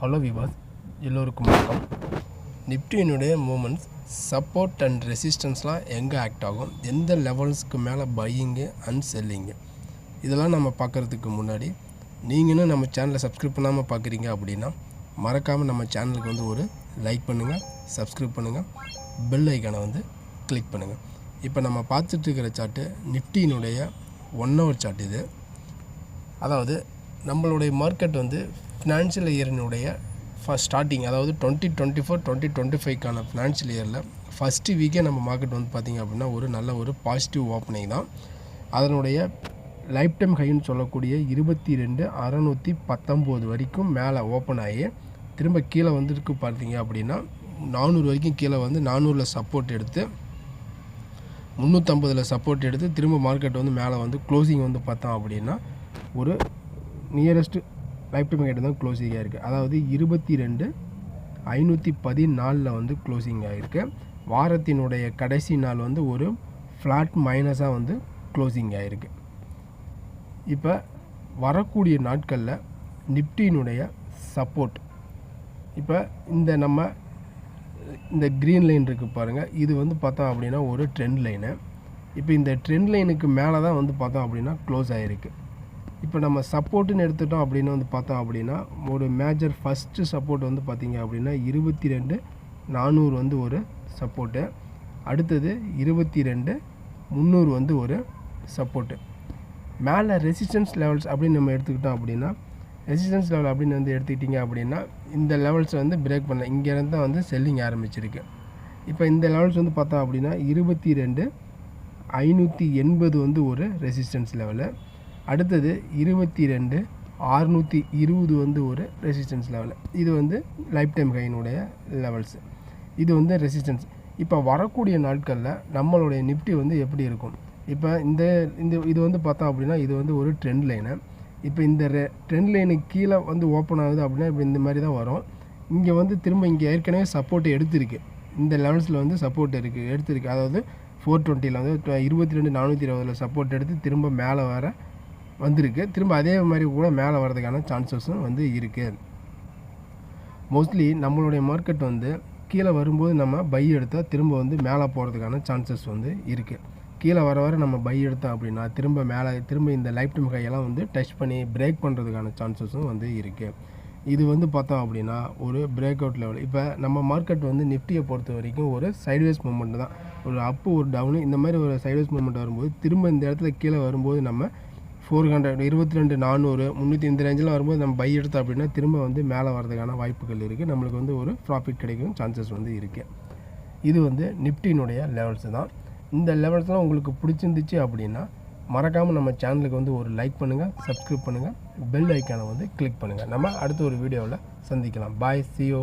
Hello விவாஸ் எல்லோருக்கும் வணக்கம். நிப்டியினுடைய மூமெண்ட்ஸ் சப்போர்ட் அண்ட் ரெசிஸ்டன்ஸ்லாம் எங்கே ஆக்ட் ஆகும்? எந்த லெவல்ஸ்க்கு மேலே பையிங்கு அண்ட் செல்லிங்கு இதெல்லாம் நம்ம பார்க்குறதுக்கு முன்னாடி நீங்களும் நம்ம சேனலை சப்ஸ்கிரைப் பண்ணாமல் பார்க்குறீங்க அப்படின்னா மறக்காமல் நம்ம சேனலுக்கு வந்து ஒரு லைக் பண்ணுங்கள் சப்ஸ்கிரைப் பண்ணுங்கள் பெல் ஐக்கானை வந்து கிளிக் பண்ணுங்கள் இப்போ நம்ம பார்த்துட்டு இருக்கிற சார்ட்டு நிஃப்டியினுடைய ஒன் ஹவர் சார்ட் இது. அதாவது நம்மளுடைய மார்க்கெட் வந்து ஃபினான்ஷியல் இயரினுடைய ஃபஸ்ட் ஸ்டார்டிங் அதாவது twenty twenty four twenty twenty ஃபைவ்க்கான financial இயரில் ஃபஸ்ட்டு வீக்கே நம்ம மார்க்கெட் வந்து பார்த்திங்க அப்படின்னா ஒரு நல்ல ஒரு பாசிட்டிவ் ஓப்பனிங் தான். அதனுடைய லைஃப் டைம் ஹைன்னு சொல்லக்கூடிய இருபத்தி ரெண்டு அறநூற்றி பத்தொம்போது வரைக்கும் மேலே ஓப்பன் ஆகி திரும்ப கீழே வந்துருக்கு பார்த்தீங்க அப்படின்னா நானூறு வரைக்கும் கீழே வந்து நானூறில் சப்போர்ட் எடுத்து முந்நூற்றம்பதில் சப்போர்ட் எடுத்து திரும்ப மார்க்கெட் வந்து மேலே வந்து க்ளோசிங் வந்து பார்த்தோம் அப்படின்னா ஒரு நியரஸ்ட்டு லைஃப் டைம் கேட்டு தான் க்ளோசிங் ஆகிருக்கு அதாவது இருபத்தி ரெண்டு ஐநூற்றி பதினாலில் வந்து க்ளோசிங் ஆகிருக்கு வாரத்தினுடைய கடைசி நாள் வந்து ஒரு ஃப்ளாட் மைனஸாக வந்து க்ளோசிங் ஆகிருக்கு இப்போ வரக்கூடிய நாட்களில் நிப்டியினுடைய சப்போர்ட் இப்போ இந்த நம்ம இந்த க்ரீன் லைன் இருக்குது பாருங்கள் இது வந்து பார்த்தோம் அப்படின்னா ஒரு ட்ரெண்ட் லைனு இப்போ இந்த ட்ரெண்ட் லைனுக்கு மேலே தான் வந்து பார்த்தோம் அப்படின்னா க்ளோஸ் ஆகிருக்கு இப்போ நம்ம சப்போர்ட்டுன்னு எடுத்துட்டோம் அப்படின்னு வந்து பார்த்தோம் அப்படின்னா ஒரு மேஜர் ஃபஸ்ட்டு சப்போர்ட் வந்து பார்த்திங்க அப்படின்னா இருபத்தி ரெண்டு நானூறு வந்து ஒரு சப்போர்ட்டு அடுத்தது இருபத்தி ரெண்டு முந்நூறு வந்து ஒரு சப்போர்ட்டு மேலே ரெசிஸ்டன்ஸ் லெவல்ஸ் அப்படின்னு நம்ம எடுத்துக்கிட்டோம் அப்படின்னா ரெசிஸ்டன்ஸ் லெவல் அப்படின்னு வந்து எடுத்துக்கிட்டிங்க அப்படின்னா இந்த லெவல்ஸை வந்து பிரேக் பண்ண இங்கேருந்து தான் வந்து செல்லிங் ஆரம்பிச்சிருக்கு. இப்போ இந்த லெவல்ஸ் வந்து பார்த்தோம் அப்படின்னா இருபத்தி ரெண்டு ஐநூற்றி எண்பது வந்து ஒரு ரெசிஸ்டன்ஸ் லெவலு அடுத்தது இருபத்தி ரெண்டு ஆறுநூற்றி இருபது வந்து ஒரு ரெசிஸ்டன்ஸ் லெவலு இது வந்து லைஃப் டைம் கையினுடைய லெவல்ஸு இது வந்து ரெசிஸ்டன்ஸ் இப்போ வரக்கூடிய நாட்களில் நம்மளுடைய நிஃப்டி வந்து எப்படி இருக்கும்? இப்போ இந்த இந்த இது வந்து பார்த்தோம் அப்படின்னா இது வந்து ஒரு ட்ரெண்ட் லைனு இப்போ இந்த ரெ ட்ரெண்ட் லைனுக்கு கீழே வந்து ஓப்பன் ஆகுது அப்படின்னா இப்போ இந்த மாதிரி தான் வரும். இங்கே வந்து திரும்ப இங்கே ஏற்கனவே சப்போர்ட் எடுத்திருக்கு. இந்த லெவல்ஸில் வந்து சப்போர்ட் இருக்குது எடுத்திருக்கு. அதாவது ஃபோர் டுவெண்ட்டியில் வந்து இருபத்தி ரெண்டு நானூற்றி இருபதில் சப்போர்ட் எடுத்து திரும்ப மேலே வர வந்திருக்கு. திரும்ப அதே மாதிரி கூட மேலே வர்றதுக்கான சான்சஸும் வந்து இருக்குது மோஸ்ட்லி நம்மளுடைய மார்க்கெட் வந்து கீழே வரும்போது நம்ம பை எடுத்தால் திரும்ப வந்து மேலே போகிறதுக்கான சான்சஸ் வந்து இருக்குது கீழே வர வர நம்ம பை எடுத்தோம் அப்படின்னா திரும்ப மேலே திரும்ப இந்த லைஃப் டைம் கையெல்லாம் வந்து டச் பண்ணி பிரேக் பண்ணுறதுக்கான சான்சஸும் வந்து இருக்குது இது வந்து பார்த்தோம் அப்படின்னா ஒரு பிரேக் அவுட் லெவல் இப்போ நம்ம மார்க்கெட் வந்து நிஃப்டியை பொறுத்த வரைக்கும் ஒரு சைட்வேஸ் மூமெண்ட் தான். ஒரு அப்பு ஒரு டவுனு இந்த மாதிரி ஒரு சைட்வேஸ் மூமெண்ட் வரும்போது திரும்ப இந்த இடத்துல கீழே வரும்போது நம்ம ஃபோர் ஹண்ட்ரட் இருபத்தி ரெண்டு நானூறு முந்நூற்றி இந்த ரேஞ்சில் வரும்போது நம்ம பை எடுத்தோம் அப்படின்னா திரும்ப வந்து மேலே வரதுக்கான வாய்ப்புகள் இருக்குது நம்மளுக்கு வந்து ஒரு ப்ராஃபிட் கிடைக்கும் சான்சஸ் வந்து இருக்குது இது வந்து நிஃப்டினுடைய லெவல்ஸ் தான். இந்த லெவல்ஸ்லாம் உங்களுக்கு பிடிச்சிருந்துச்சு அப்படின்னா மறக்காமல் நம்ம சேனலுக்கு வந்து ஒரு லைக் பண்ணுங்கள் சப்ஸ்கிரைப் பண்ணுங்கள் பெல் ஐக்கானை வந்து கிளிக் பண்ணுங்கள் நம்ம அடுத்த ஒரு வீடியோவில் சந்திக்கலாம். பாய் சியோ